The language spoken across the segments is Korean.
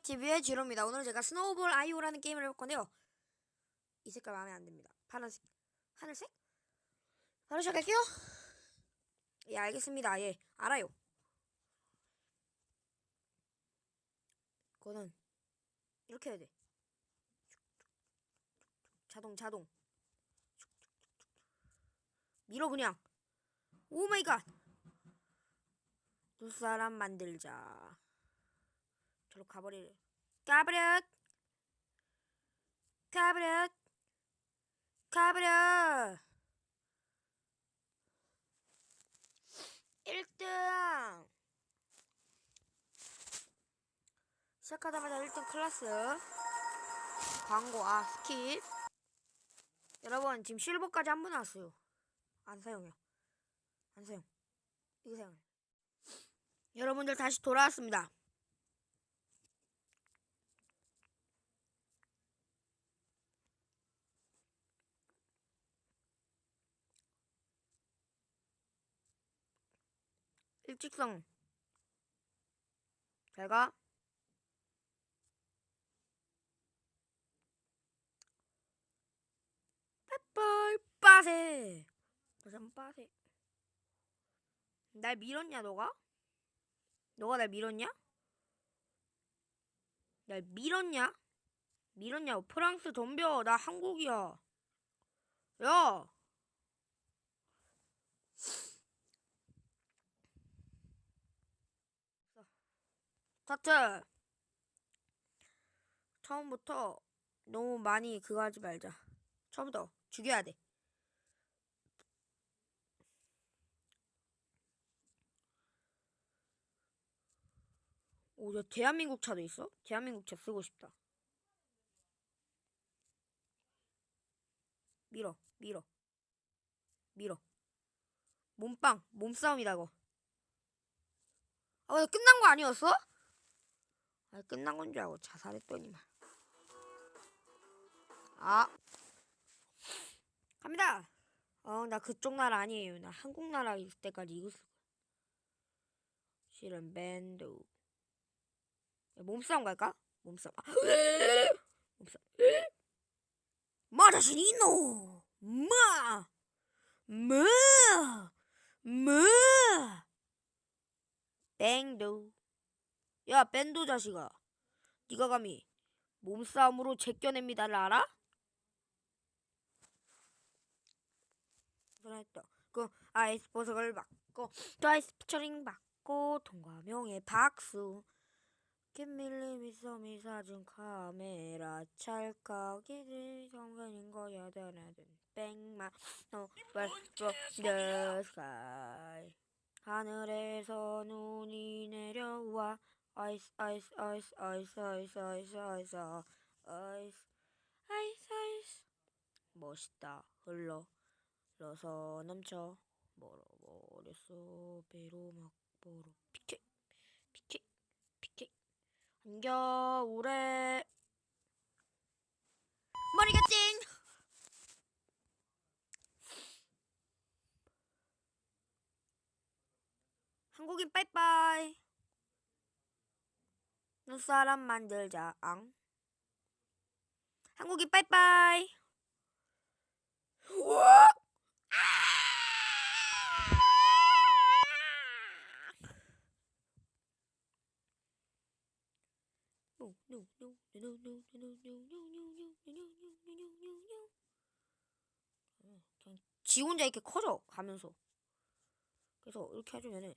TV의 지로입니다. 오늘 제가 스노우볼 아이오라는 게임을 해볼 건데요. 이 색깔 마음에 안 듭니다. 파란색, 하늘색? 바로 시작할게요. 예, 알겠습니다. 예, 알아요. 그거는 이렇게 해야 돼. 자동, 자동. 밀어 그냥. 오 마이 갓. 눈사람 만들자. 저로 가버리래. 가버려. 가버려. 가버려. 1등. 시작하자마자 1등 클래스. 광고, 아, 스킵. 여러분, 지금 실버까지 한번 왔어요. 안 사용해요. 안 사용. 이거 사용해. 여러분들 다시 돌아왔습니다. 일직선 잘가 빨빨 빠세 한번 빠세 날 밀었냐 너가? 너가 날 밀었냐? 날 밀었냐? 밀었냐? 프랑스 덤벼 나 한국이야 야 스타트 처음부터 너무 많이 그거 하지 말자 처음부터 죽여야 돼 오, 저 대한민국 차도 있어? 대한민국 차 쓰고 싶다. 밀어, 밀어, 밀어. 몸빵, 몸싸움이다, 이거. 아, 끝난 거 아니었어? 아, 끝난 건 줄 알고 자살했더니만. 아. 갑니다. 어, 나 그쪽 나라 아니에요. 나 한국 나라 있을 때까지 이거 쓰고. 실은 밴드. 몸싸움 갈까? 몸싸움. 아, 몸싸움. 마 자신 있노? 마! 마! 마! 뱅도. 야, 밴도 자식아. 네가 감히 몸싸움으로 제껴냅니다를 알아? 그랬다. 그 아이스 보석을 맞고 또 아이스 피처링 받고 통과명의 박수. 김밀림이 썸이 사진 카메라 찰칵이들 성근인 거야 드나든 백만 sky 하늘에서 눈이 내려와 아이스 아이스 아이스 아이스 아이스 아이스 아이스 아이스 아이스 아이스 멋있다. 흘러 흘러서 넘쳐. 멀어버렸어. 배로 막 보러 피켓 피켓 피켓. 한겨울에. 머리가 찡 한국인 빠이빠이 눈사람 만들자. 앙. 한국이 빠이빠이. 우와! 아, 지 혼자 이렇게 커져 가면서 그래서 이렇게 해주면은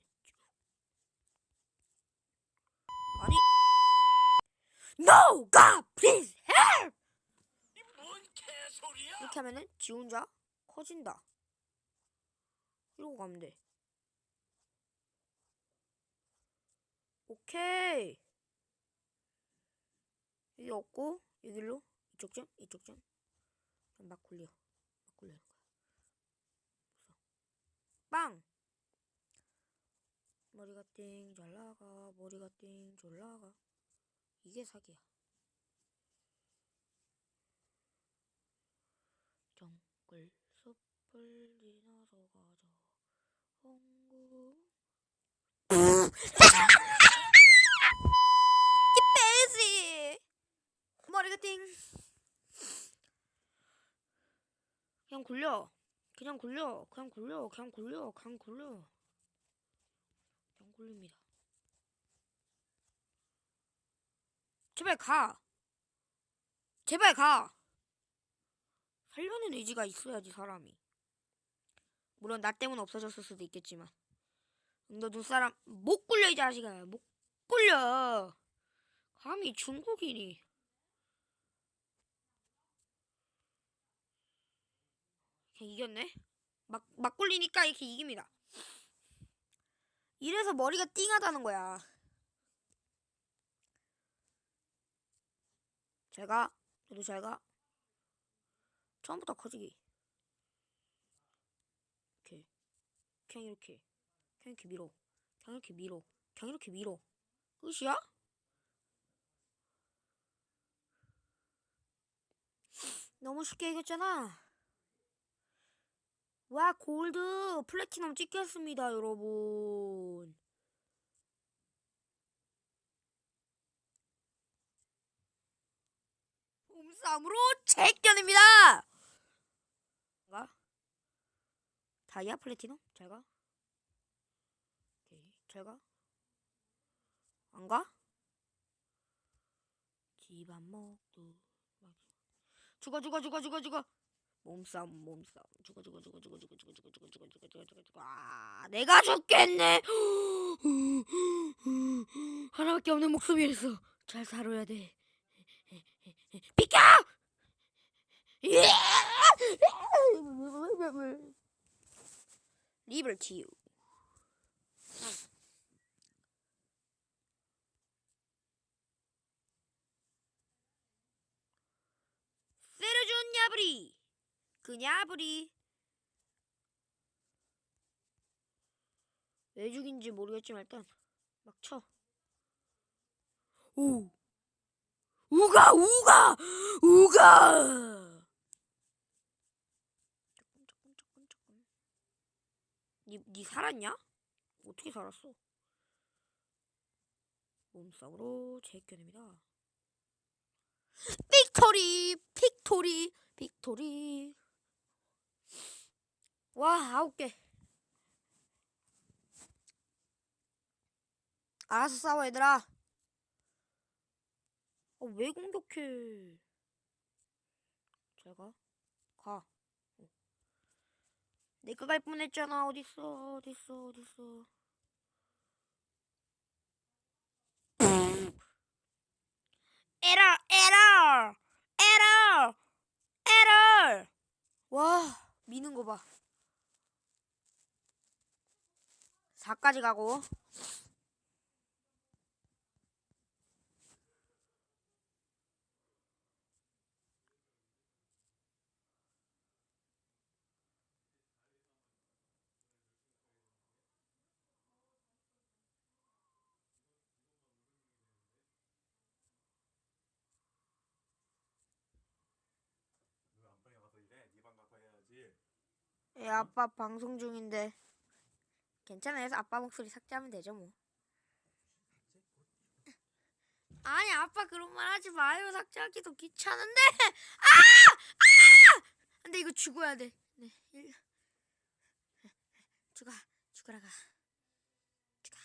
No God please help! 뭔 개소리야? 이렇게 하면은 지 혼자 커진다. 이러고 가면 돼. 오케이. 여기 없고 여기로 이쪽 점 이쪽 점 그럼 막 굴려. 막 굴리는 거야. 빵! 머리가 띵 잘 나가 머리가 띵졸 나가 이게 사기야 정글 숲을 지나서 가자 홍구 이 빼지 파이팅. 그냥 굴려. 그냥 굴려. 그냥 굴려. 그냥 굴려. 그냥 굴려. 그냥 굴립니다. 제발 가. 제발 가. 살려는 의지가 있어야지 사람이. 물론 나 때문 없어졌을 수도 있겠지만. 너 눈사람 못 굴려 이 자식아. 못 굴려. 감히 중국인이. 이겼네. 막, 막 굴리니까 이렇게 이깁니다. 이래서 머리가 띵하다는 거야. 잘 가. 너도 잘 가. 처음부터 커지기. 이렇게. 그냥 이렇게. 그냥 이렇게 밀어. 그냥 이렇게 밀어. 그냥 이렇게 밀어. 끝이야? 너무 쉽게 이겼잖아. 와, 골드 플래티넘 찍혔습니다, 여러분. 몸 싸움으로 제껴냅니다. 가? 다이아 플래티넘? 잘 가. 잘 가. 안 가? 집안 먹도 죽어 죽어 죽어 죽어 죽어 몸싸움 몸싸움 죽어 죽어 죽어 죽어 죽어 죽어 죽어 죽어 죽어 죽어 죽어 죽어 죽어 아 내가 죽겠네 하나밖에 없는 목숨이었어 잘 살아야 돼 비켜! 리버티우 세르준 야브리! 그 야브리. 왜 죽인지 모르겠지만 일단 막 쳐. 오 우가 우가 우가. 니, 니 살았냐? 어떻게 살았어? 몸싸움으로 제껴냅니다. 빅토리 빅토리 빅토리. 와 아홉 개. 알아서 싸워 얘들아 어, 왜 공격해? 잘 가? 가. 어. 내가 갈 뻔했잖아. 어딨어? 어딨어? 어딨어? 에러 에러 에러 에러 와 미는 거 봐. 4까지 가고 너 안방에 가서 일해. 네방 가서 해야지. 예, 아빠 방송 중인데 괜찮아요. 아빠 목소리 삭제하면 되죠 뭐. 아니 아빠 그런 말 하지 마요. 삭제하기도 귀찮은데. 아! 아! 근데 이거 죽어야 돼. 네. 일... 죽어. 죽어라가. 죽어.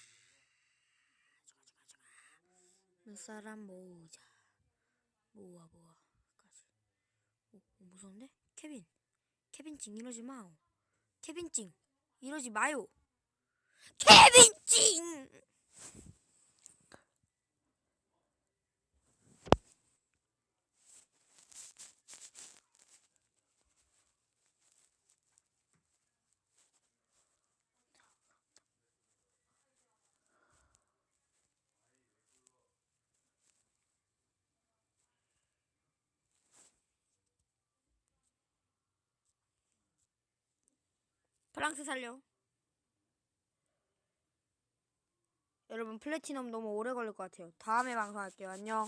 죽어 죽어 죽어. 눈사람 모자. 모아 모아 까지. 오, 오 무서운데? 케빈. 케빈 찡 이러지 마. 케빈 찡 이러지 마요. 케빈 찡. 프랑스 살려. 여러분 플래티넘 너무 오래 걸릴 것 같아요. 다음에 방송할게요. 안녕.